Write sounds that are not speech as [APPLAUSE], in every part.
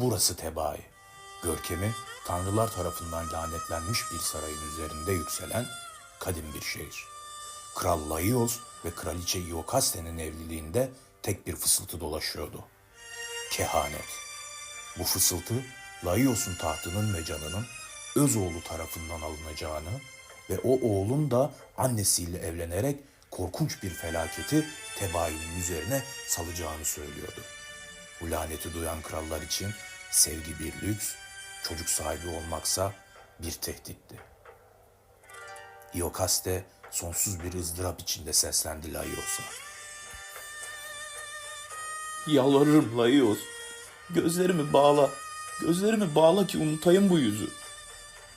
Burası Tebai. Görkemi tanrılar tarafından lanetlenmiş bir sarayın üzerinde yükselen kadim bir şehir. Kral Laios ve kraliçe Iokaste'nin evliliğinde tek bir fısıltı dolaşıyordu. Kehanet. Bu fısıltı Laios'un tahtının ve canının öz oğlu tarafından alınacağını ve o oğlun da annesiyle evlenerek korkunç bir felaketi Tebai'nin üzerine salacağını söylüyordu. Bu laneti duyan krallar için sevgi bir lüks, çocuk sahibi olmaksa bir tehditti. Iokaste sonsuz bir ızdırap içinde seslendi Laios'a. Yalvarırım Laios. Gözlerimi bağla. Gözlerimi bağla ki unutayım bu yüzü.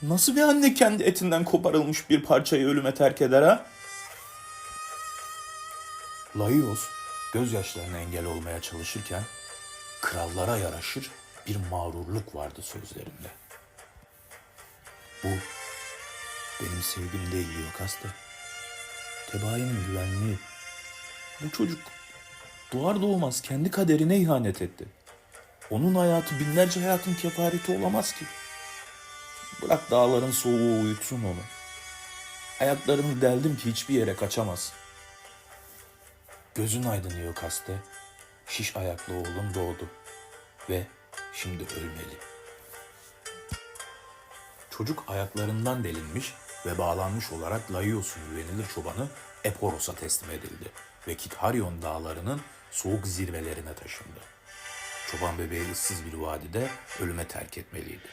Nasıl bir anne kendi etinden koparılmış bir parçayı ölüme terk eder ha? Laios gözyaşlarına engel olmaya çalışırken krallara yaraşır bir mağrurluk vardı sözlerinde. Bu benim sevgim değil Iokaste. Tebai'nin güvenliği. Bu çocuk doğar doğmaz kendi kaderine ihanet etti. Onun hayatı binlerce hayatın kefareti olamaz ki. Bırak dağların soğuğu uyutsun onu. Ayaklarını deldim ki hiçbir yere kaçamaz. Gözün aydın Iokaste. Şiş ayaklı oğlum doğdu. Ve şimdi ölmeli. Çocuk ayaklarından delinmiş ve bağlanmış olarak Laios'un güvenilir çobanı Eporos'a teslim edildi ve Kitharyon dağlarının soğuk zirvelerine taşındı. Çoban bebeği ıssız bir vadide ölüme terk etmeliydi.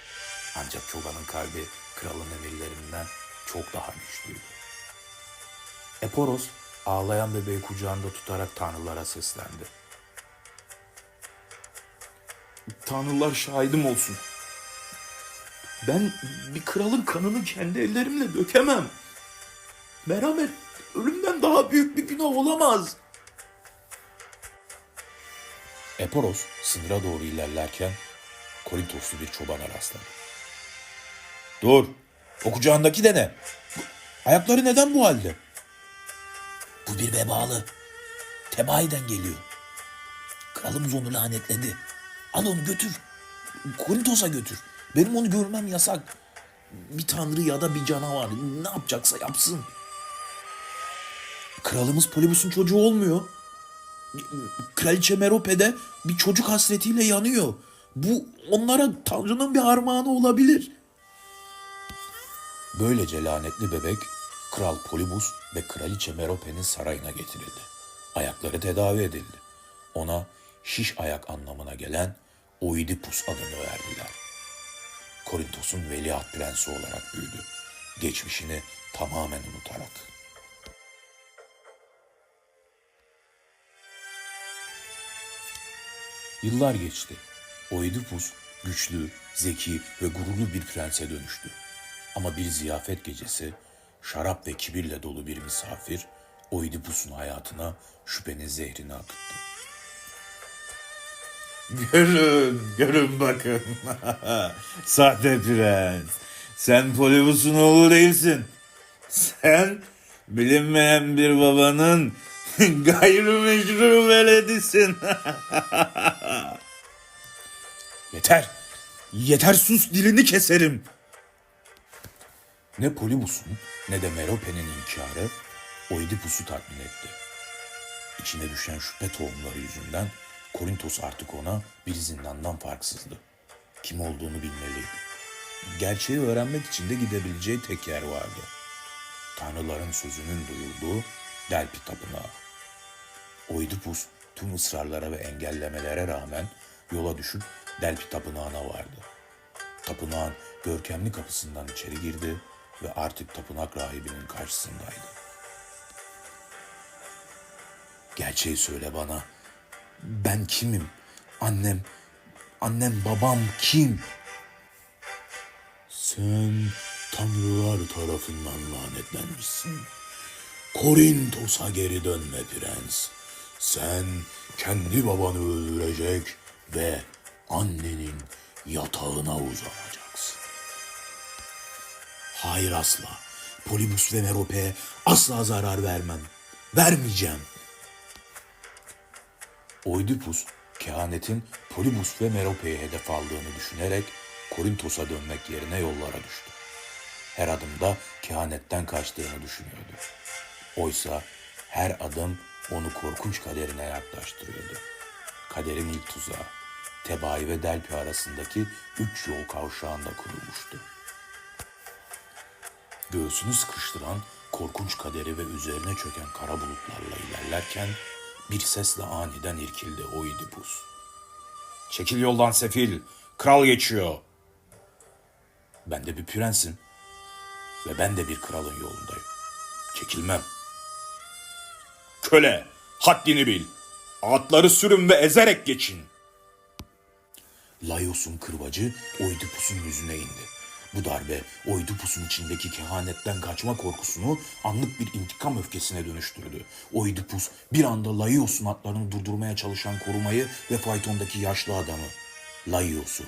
Ancak çobanın kalbi kralın emirlerinden çok daha güçlüydü. Eporos ağlayan bebeği kucağında tutarak tanrılara seslendi. Tanrılar şahidim olsun. Ben bir kralın kanını kendi ellerimle dökemem. Merhamet ölümden daha büyük bir günah olamaz. Eporos sınıra doğru ilerlerken Korintoslu bir çobana rastladı. Dur, o kucağındaki de ne? Ayakları neden bu halde? Bu bir vebalı. Tebai'den geliyor. Kralımız onu lanetledi. Al onu götür. Korintos'a götür. Benim onu görmem yasak. Bir tanrı ya da bir canavar ne yapacaksa yapsın. Kralımız Polibus'un çocuğu olmuyor. Kraliçe Merope'de bir çocuk hasretiyle yanıyor. Bu onlara Tanrı'nın bir armağanı olabilir. Böylece lanetli bebek Kral Polibus ve Kraliçe Merope'nin sarayına getirildi. Ayakları tedavi edildi. Ona şiş ayak anlamına gelen Oidipus adını verdiler. Korintos'un veliaht prensi olarak büyüdü. Geçmişini tamamen unutarak. Yıllar geçti. Oedipus güçlü, zeki ve gururlu bir prense dönüştü. Ama bir ziyafet gecesi şarap ve kibirle dolu bir misafir Oedipus'un hayatına şüphenin zehrini akıttı. Görün, görün bakın. [LAUGHS] Sahte prens. Sen Polibus'un oğlu değilsin. Sen bilinmeyen bir babanın [LAUGHS] gayrimeşru veledisin. [LAUGHS] Yeter! Yeter sus dilini keserim! Ne Polibus'un ne de Merope'nin inkarı Oidipus'u tatmin etti. İçine düşen şüphe tohumları yüzünden Korintos artık ona bir zindandan farksızdı. Kim olduğunu bilmeliydi. Gerçeği öğrenmek için de gidebileceği tek yer vardı. Tanrıların sözünün duyulduğu Delphi Tapınağı. Oidipus tüm ısrarlara ve engellemelere rağmen yola düşüp Delphi Tapınağı'na vardı. Tapınağın görkemli kapısından içeri girdi ve artık tapınak rahibinin karşısındaydı. Gerçeği söyle bana. Ben kimim? Annem, annem babam kim? Sen tanrılar tarafından lanetlenmişsin. Korintos'a geri dönme prens. Sen kendi babanı öldürecek ve annenin yatağına uzanacaksın. Hayır asla. Polibus ve Merope'ye asla zarar vermem. Vermeyeceğim. Oidipus kehanetin Polybus ve Merope'yi hedef aldığını düşünerek Korintos'a dönmek yerine yollara düştü. Her adımda kehanetten kaçtığını düşünüyordu. Oysa her adım onu korkunç kaderine yaklaştırıyordu. Kaderin ilk tuzağı, Tebai ve Delphi arasındaki üç yol kavşağında kurulmuştu. Göğsünü sıkıştıran korkunç kaderi ve üzerine çöken kara bulutlarla ilerlerken bir sesle aniden irkildi Oidipus. Çekil yoldan sefil, kral geçiyor. Ben de bir prensim ve ben de bir kralın yolundayım. Çekilmem. Köle, haddini bil. Atları sürün ve ezerek geçin. Laios'un kırbacı Oidipus'un yüzüne indi. Bu darbe Oidipus'un içindeki kehanetten kaçma korkusunu anlık bir intikam öfkesine dönüştürdü. Oidipus bir anda Laios'un atlarını durdurmaya çalışan korumayı ve faytondaki yaşlı adamı, Laios'u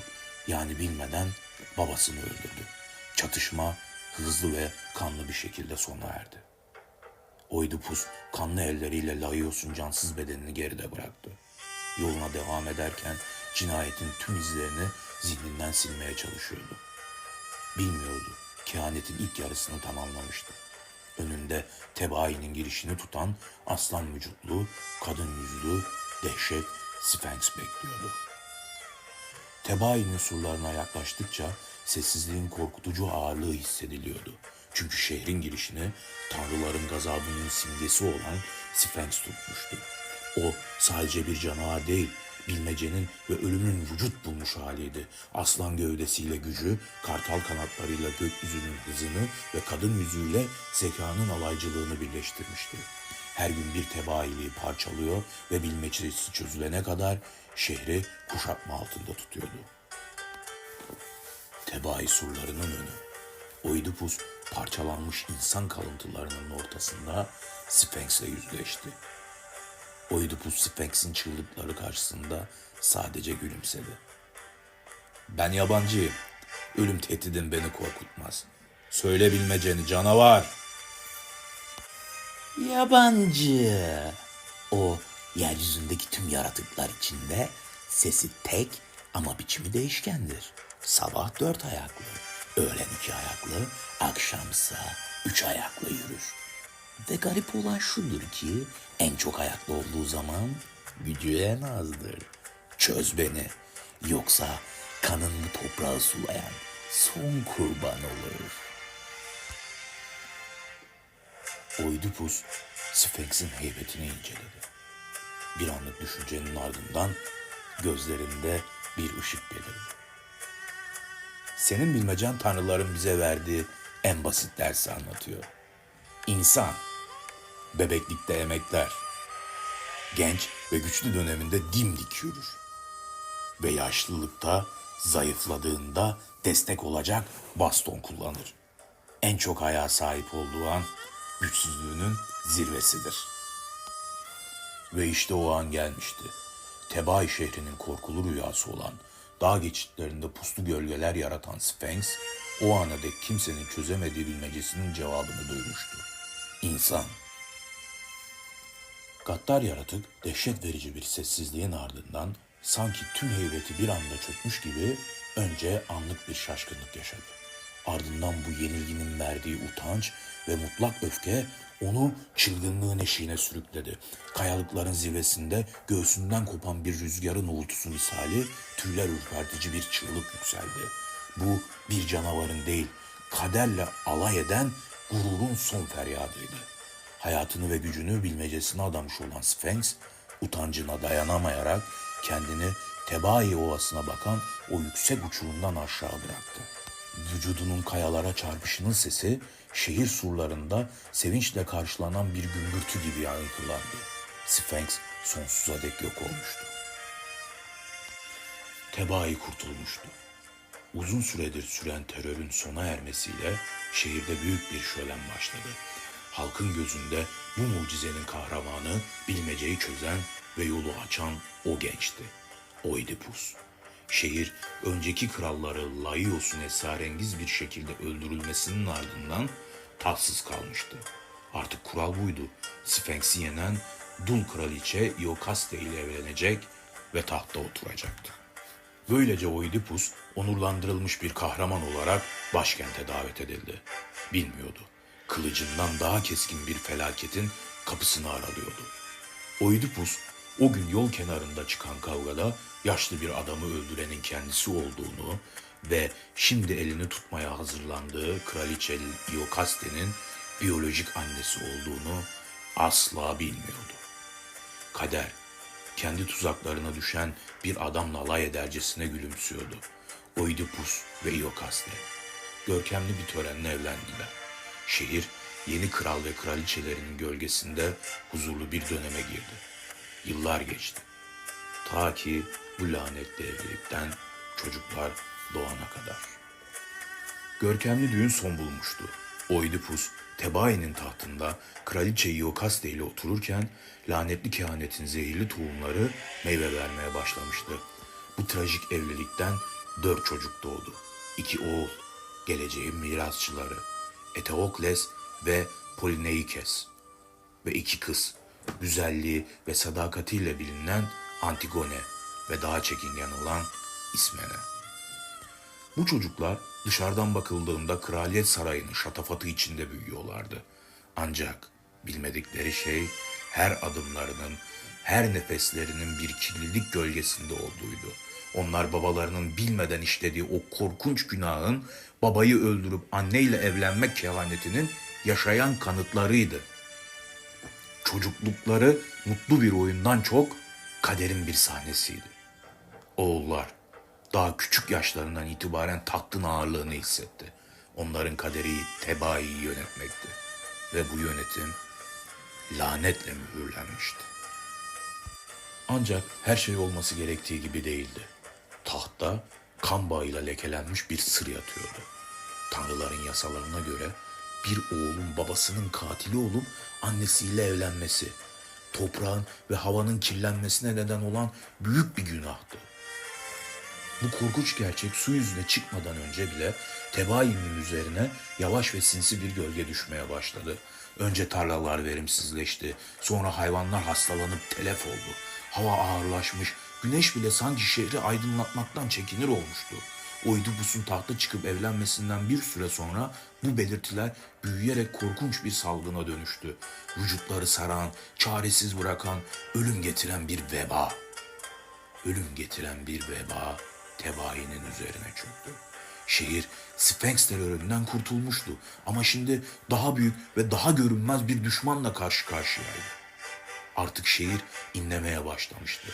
yani bilmeden babasını öldürdü. Çatışma hızlı ve kanlı bir şekilde sona erdi. Oidipus kanlı elleriyle Laios'un cansız bedenini geride bıraktı. Yoluna devam ederken cinayetin tüm izlerini zihninden silmeye çalışıyordu. Bilmiyordu. Kehanetin ilk yarısını tamamlamıştı. Önünde tebainin girişini tutan aslan vücutlu, kadın yüzlü, dehşet Sphinx bekliyordu. Tebainin surlarına yaklaştıkça sessizliğin korkutucu ağırlığı hissediliyordu. Çünkü şehrin girişini tanrıların gazabının simgesi olan Sphinx tutmuştu. O sadece bir canavar değil, bilmecenin ve ölümün vücut bulmuş haliydi. Aslan gövdesiyle gücü, kartal kanatlarıyla gökyüzünün hızını ve kadın yüzüyle zekanın alaycılığını birleştirmişti. Her gün bir tebailiği parçalıyor ve bilmecesi çözülene kadar şehri kuşatma altında tutuyordu. Tebai surlarının önü. Oidipus parçalanmış insan kalıntılarının ortasında Sphinx'le yüzleşti. Oidipus Sphinx'in çığlıkları karşısında sadece gülümsedi. Ben yabancıyım. Ölüm tehdidin beni korkutmaz. Söyle bilmeceni canavar. Yabancı. O yeryüzündeki tüm yaratıklar içinde sesi tek ama biçimi değişkendir. Sabah dört ayaklı, öğlen iki ayaklı, akşamsa üç ayaklı yürür. Ve garip olan şudur ki en çok ayaklı olduğu zaman gücü en azdır. Çöz beni yoksa kanını toprağı sulayan son kurban olur. Oidipus Sphinx'in heybetini inceledi. Bir anlık düşüncenin ardından gözlerinde bir ışık belirdi. Senin bilmecen tanrıların bize verdiği en basit dersi anlatıyor. İnsan, bebeklikte emekler, genç ve güçlü döneminde dimdik yürür. Ve yaşlılıkta, zayıfladığında destek olacak baston kullanır. En çok ayağa sahip olduğu an güçsüzlüğünün zirvesidir. Ve işte o an gelmişti. Tebai şehrinin korkulu rüyası olan dağ geçitlerinde puslu gölgeler yaratan Sphinx, o ana dek kimsenin çözemediği bilmecesinin cevabını duymuştu. İnsan. Gaddar yaratık dehşet verici bir sessizliğin ardından sanki tüm heybeti bir anda çökmüş gibi önce anlık bir şaşkınlık yaşadı. Ardından bu yenilginin verdiği utanç ve mutlak öfke onu çılgınlığın eşiğine sürükledi. Kayalıkların zirvesinde göğsünden kopan bir rüzgarın uğultusu misali tüyler ürpertici bir çığlık yükseldi. Bu bir canavarın değil, kaderle alay eden gururun son feryadıydı. Hayatını ve gücünü bilmecesine adamış olan Sphinx, utancına dayanamayarak kendini Tebai Ovası'na bakan o yüksek uçurumdan aşağı bıraktı. Vücudunun kayalara çarpışının sesi şehir surlarında sevinçle karşılanan bir gümbürtü gibi yankılandı. Sphinx sonsuza dek yok olmuştu. Tebai kurtulmuştu. Uzun süredir süren terörün sona ermesiyle şehirde büyük bir şölen başladı. Halkın gözünde bu mucizenin kahramanı, bilmeceyi çözen ve yolu açan o gençti. Oidipus. Şehir önceki kralları Laios'un esrarengiz bir şekilde öldürülmesinin ardından tatsız kalmıştı. Artık kural buydu. Sphinx'i yenen dul kraliçe Iokaste ile evlenecek ve tahta oturacaktı. Böylece Oidipus onurlandırılmış bir kahraman olarak başkente davet edildi. Bilmiyordu. Kılıcından daha keskin bir felaketin kapısını aralıyordu. Oidipus o gün yol kenarında çıkan kavgada yaşlı bir adamı öldürenin kendisi olduğunu ve şimdi elini tutmaya hazırlandığı kraliçe Iokaste'nin biyolojik annesi olduğunu asla bilmiyordu. Kader, kendi tuzaklarına düşen bir adamla alay edercesine gülümsüyordu. Oidipus ve Iokaste. Görkemli bir törenle evlendiler. Şehir, yeni kral ve kraliçelerinin gölgesinde huzurlu bir döneme girdi. Yıllar geçti. Ta ki bu lanetli evlilikten çocuklar doğana kadar. Görkemli düğün son bulmuştu. Oidipus, Tebai'nin tahtında kraliçe Iokaste ile otururken lanetli kehanetin zehirli tohumları meyve vermeye başlamıştı. Bu trajik evlilikten dört çocuk doğdu. İki oğul, geleceğin mirasçıları, Eteokles ve Polineikes ve iki kız, güzelliği ve sadakatiyle bilinen Antigone ve daha çekingen olan İsmene. Bu çocuklar dışarıdan bakıldığında kraliyet sarayının şatafatı içinde büyüyorlardı. Ancak bilmedikleri şey her adımlarının, her nefeslerinin bir kirlilik gölgesinde olduğuydu. Onlar babalarının bilmeden işlediği o korkunç günahın babayı öldürüp anneyle evlenmek kehanetinin yaşayan kanıtlarıydı. Çocuklukları mutlu bir oyundan çok kaderin bir sahnesiydi. Oğullar daha küçük yaşlarından itibaren tahtın ağırlığını hissetti. Onların kaderi tebaiyi yönetmekti. Ve bu yönetim lanetle mühürlenmişti. Ancak her şey olması gerektiği gibi değildi. Tahta kan bağıyla lekelenmiş bir sır yatıyordu. Tanrıların yasalarına göre bir oğlun babasının katili olup annesiyle evlenmesi, toprağın ve havanın kirlenmesine neden olan büyük bir günahtı. Bu korkunç gerçek su yüzüne çıkmadan önce bile Tebai'nin üzerine yavaş ve sinsi bir gölge düşmeye başladı. Önce tarlalar verimsizleşti, sonra hayvanlar hastalanıp telef oldu. Hava ağırlaşmış, güneş bile sanki şehri aydınlatmaktan çekinir olmuştu. Oidipus'un tahta çıkıp evlenmesinden bir süre sonra bu belirtiler büyüyerek korkunç bir salgına dönüştü. Vücutları saran, çaresiz bırakan, ölüm getiren bir veba ölüm getiren bir veba Tebai'nin üzerine çöktü. Şehir Sphinx teröründen kurtulmuştu ama şimdi daha büyük ve daha görünmez bir düşmanla karşı karşıyaydı. Artık şehir inlemeye başlamıştı.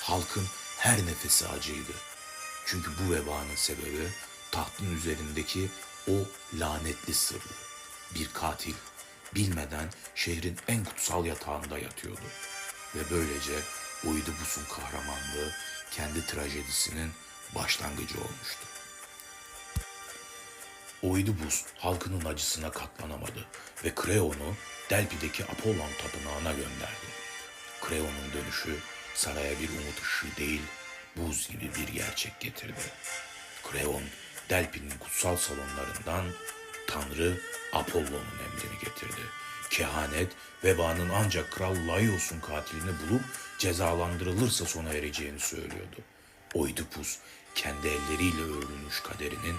Halkın her nefesi acıydı. Çünkü bu vebanın sebebi tahtın üzerindeki o lanetli sırrı. Bir katil bilmeden şehrin en kutsal yatağında yatıyordu. Ve böylece Oidipus'un kahramanlığı kendi trajedisinin başlangıcı olmuştu. Oidipus halkının acısına katlanamadı ve Kreon'u Delpi'deki Apollon tapınağına gönderdi. Kreon'un dönüşü saraya bir umut ışığı değil, buz gibi bir gerçek getirdi. Kreon, Delpi'nin kutsal salonlarından Tanrı Apollon'un emrini getirdi. Kehanet, vebanın ancak Kral Laios'un katilini bulup cezalandırılırsa sona ereceğini söylüyordu. Oidipus kendi elleriyle örülmüş kaderinin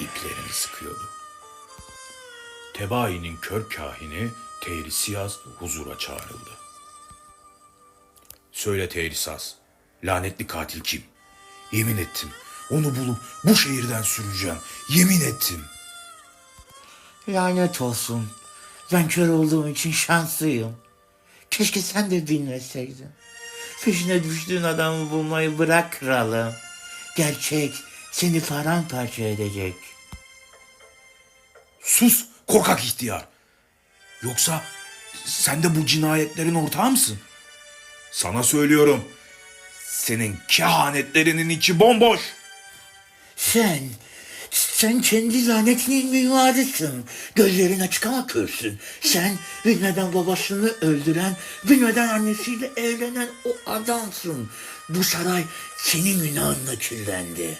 iplerini sıkıyordu. Tebai'nin kör kahini Teirisias huzura çağrıldı. Söyle Teirisas, lanetli katil kim? Yemin ettim, onu bulup bu şehirden süreceğim. Yemin ettim. Lanet olsun. Ben kör olduğum için şanslıyım. Keşke sen de bilmeseydin. Peşine düştüğün adamı bulmayı bırak kralım. Gerçek seni paramparça edecek. Sus korkak ihtiyar. Yoksa sen de bu cinayetlerin ortağı mısın? Sana söylüyorum. Senin kehanetlerinin içi bomboş. Sen, sen kendi lanetinin mimarısın. Gözlerin açık ama körsün. Sen bilmeden babasını öldüren, bilmeden annesiyle evlenen o adamsın. Bu saray senin günahınla kirlendi.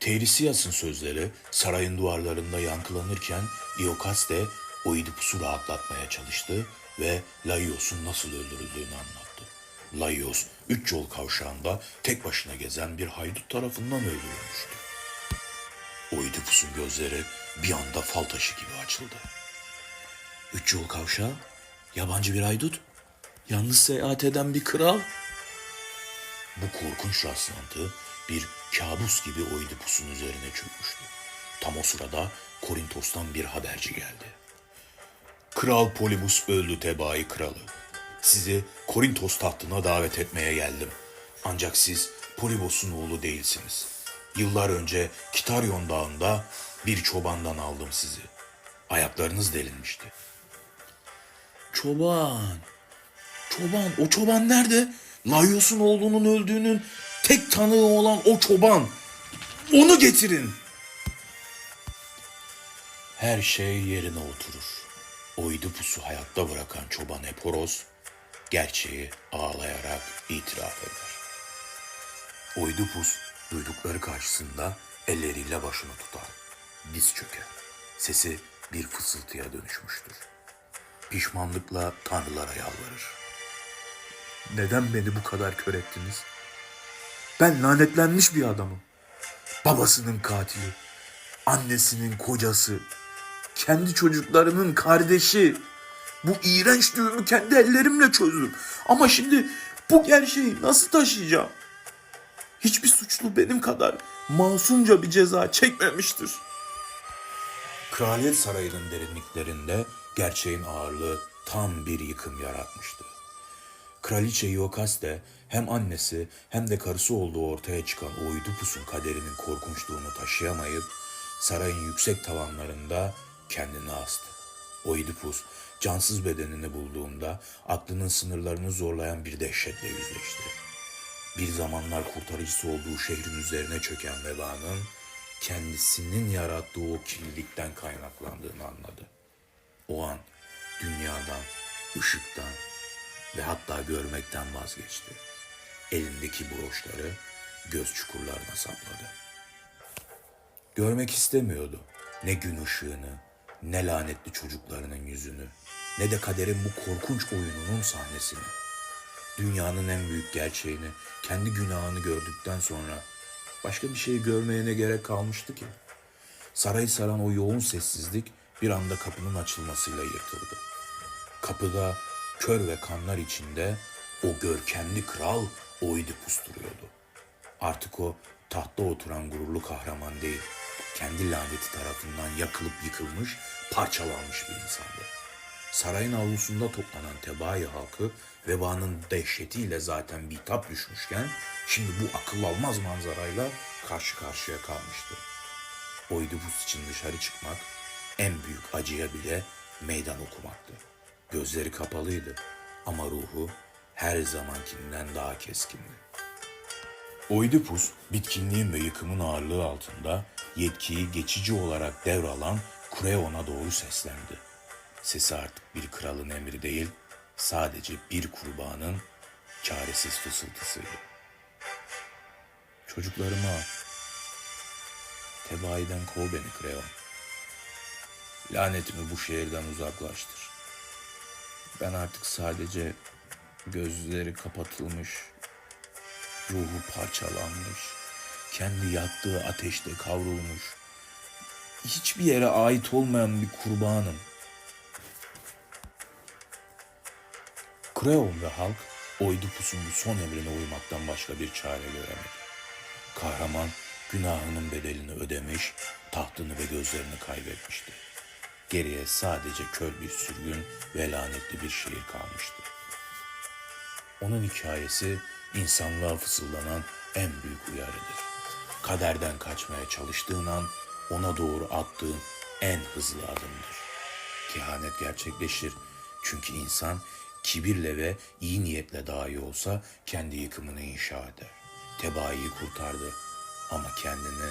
Teirisias'ın sözleri sarayın duvarlarında yankılanırken Iokaste Oidipus'u rahatlatmaya çalıştı ve Laios'un nasıl öldürüldüğünü anlattı. Laios üç yol kavşağında tek başına gezen bir haydut tarafından öldürülmüştü. Oidipus'un gözleri bir anda fal taşı gibi açıldı. Üç yol kavşağı, yabancı bir haydut, yalnız seyahat eden bir kral. Bu korkunç rastlantı bir kabus gibi Oidipus'un üzerine çökmüştü. Tam o sırada Korintos'tan bir haberci geldi. Kral Polybus öldü tebaayı kralı. Sizi Korintos tahtına davet etmeye geldim. Ancak siz Polybos'un oğlu değilsiniz. Yıllar önce Kitaryon dağında bir çobandan aldım sizi. Ayaklarınız delinmişti. Çoban. Çoban. O çoban nerede? Laios'un oğlunun öldüğünün tek tanığı olan o çoban. Onu getirin. Her şey yerine oturur. Oidipus'u hayatta bırakan çoban Eporos, gerçeği ağlayarak itiraf eder. Oidipus duydukları karşısında elleriyle başını tutar. Diz çöker. Sesi bir fısıltıya dönüşmüştür. Pişmanlıkla tanrılara yalvarır. Neden beni bu kadar kör ettiniz? Ben lanetlenmiş bir adamım. Babasının katili, annesinin kocası, kendi çocuklarının kardeşi. Bu iğrenç düğümü kendi ellerimle çözdüm. Ama şimdi bu gerçeği nasıl taşıyacağım? Hiçbir suçlu benim kadar masumca bir ceza çekmemiştir. Kraliyet sarayının derinliklerinde gerçeğin ağırlığı tam bir yıkım yaratmıştı. Kraliçe Iokaste hem annesi hem de karısı olduğu ortaya çıkan Oidipus'un kaderinin korkunçluğunu taşıyamayıp sarayın yüksek tavanlarında kendini astı. Oidipus cansız bedenini bulduğunda aklının sınırlarını zorlayan bir dehşetle yüzleşti. Bir zamanlar kurtarıcısı olduğu şehrin üzerine çöken vebanın kendisinin yarattığı o kirlilikten kaynaklandığını anladı. O an dünyadan, ışıktan ve hatta görmekten vazgeçti. Elindeki broşları göz çukurlarına sapladı. Görmek istemiyordu. Ne gün ışığını, ne lanetli çocuklarının yüzünü, ne de kaderin bu korkunç oyununun sahnesini. Dünyanın en büyük gerçeğini, kendi günahını gördükten sonra başka bir şey görmeye ne gerek kalmıştı ki? Sarayı saran o yoğun sessizlik bir anda kapının açılmasıyla yırtıldı. Kapıda kör ve kanlar içinde o görkemli kral Oidipus duruyordu. Artık o tahtta oturan gururlu kahraman değil, kendi laneti tarafından yakılıp yıkılmış, parçalanmış bir insandı. Sarayın avlusunda toplanan tebaayı halkı vebanın dehşetiyle zaten bitap düşmüşken şimdi bu akıl almaz manzarayla karşı karşıya kalmıştı. Oidipus için dışarı çıkmak en büyük acıya bile meydan okumaktı. Gözleri kapalıydı ama ruhu her zamankinden daha keskindi. Oidipus, bitkinliğin ve yıkımın ağırlığı altında yetkiyi geçici olarak devralan Kreon'a doğru seslendi. Sesi artık bir kralın emri değil, sadece bir kurbanın çaresiz fısıltısıydı. Çocuklarımı al. Tebaiden kov beni Kreon. Lanetimi bu şehirden uzaklaştır. Ben artık sadece gözleri kapatılmış, ruhu parçalanmış, kendi yaktığı ateşte kavrulmuş, hiçbir yere ait olmayan bir kurbanım. Kreon ve halk Oidipus'un son emrine uymaktan başka bir çare göremedi. Kahraman günahının bedelini ödemiş, tahtını ve gözlerini kaybetmişti. Geriye sadece kör bir sürgün ve lanetli bir şehir kalmıştı. Onun hikayesi insanlığa fısıldanan en büyük uyarıdır. Kaderden kaçmaya çalıştığın an ona doğru attığın en hızlı adımdır. Kehanet gerçekleşir çünkü insan kibirle ve iyi niyetle dahi olsa kendi yıkımını inşa eder. Tebaayı kurtardı ama kendini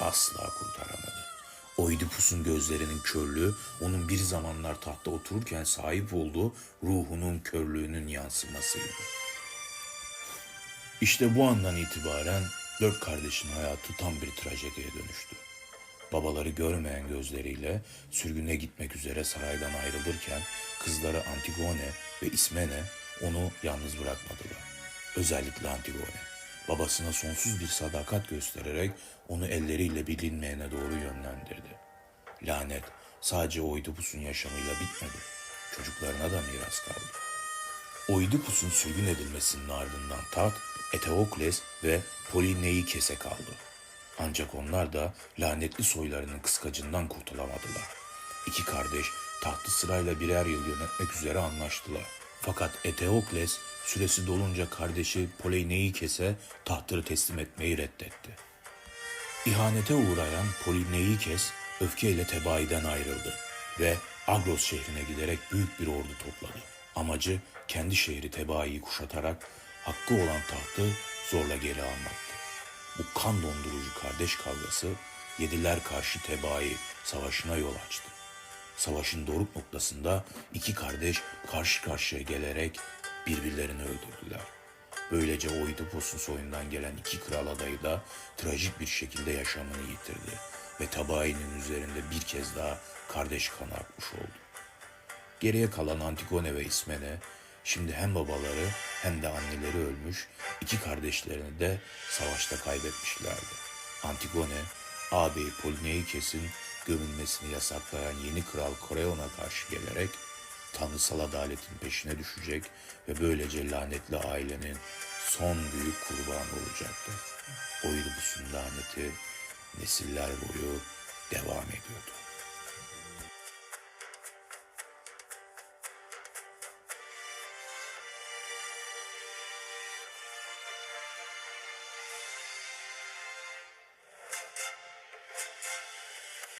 asla kurtaramadı. Oidipus'un gözlerinin körlüğü onun bir zamanlar tahta otururken sahip olduğu ruhunun körlüğünün yansımasıydı. İşte bu andan itibaren dört kardeşin hayatı tam bir trajediye dönüştü. Babaları görmeyen gözleriyle sürgüne gitmek üzere saraydan ayrılırken kızları Antigone ve İsmene onu yalnız bırakmadılar. Özellikle Antigone. Babasına sonsuz bir sadakat göstererek onu elleriyle bilinmeyene doğru yönlendirdi. Lanet sadece Oidipus'un yaşamıyla bitmedi. Çocuklarına da miras kaldı. Oidipus'un sürgün edilmesinin ardından taht Eteokles ve Polineikes'e kaldı. Ancak onlar da lanetli soylarının kıskacından kurtulamadılar. İki kardeş tahtı sırayla birer yıl yönetmek üzere anlaştılar. Fakat Eteokles süresi dolunca kardeşi Polineikes'e tahtını teslim etmeyi reddetti. İhanete uğrayan Polineikes öfkeyle tebaiden ayrıldı ve Agros şehrine giderek büyük bir ordu topladı. Amacı kendi şehri Tebai'yi kuşatarak hakkı olan tahtı zorla geri almaktı. Bu kan dondurucu kardeş kavgası Yediler karşı Tebai savaşına yol açtı. Savaşın doruk noktasında iki kardeş karşı karşıya gelerek birbirlerini öldürdüler. Böylece Oidipus'un soyundan gelen iki kral adayı da trajik bir şekilde yaşamını yitirdi ve Tabai'nin üzerinde bir kez daha kardeş kanı akmış oldu. Geriye kalan Antigone ve İsmene şimdi hem babaları hem de anneleri ölmüş, iki kardeşlerini de savaşta kaybetmişlerdi. Antigone, ağabeyi Polineikes'in gömülmesini yasaklayan yeni kral Koreon'a karşı gelerek tanrısal adaletin peşine düşecek ve böylece lanetli ailenin son büyük kurbanı olacaktı. Oidipus'un laneti nesiller boyu devam ediyordu.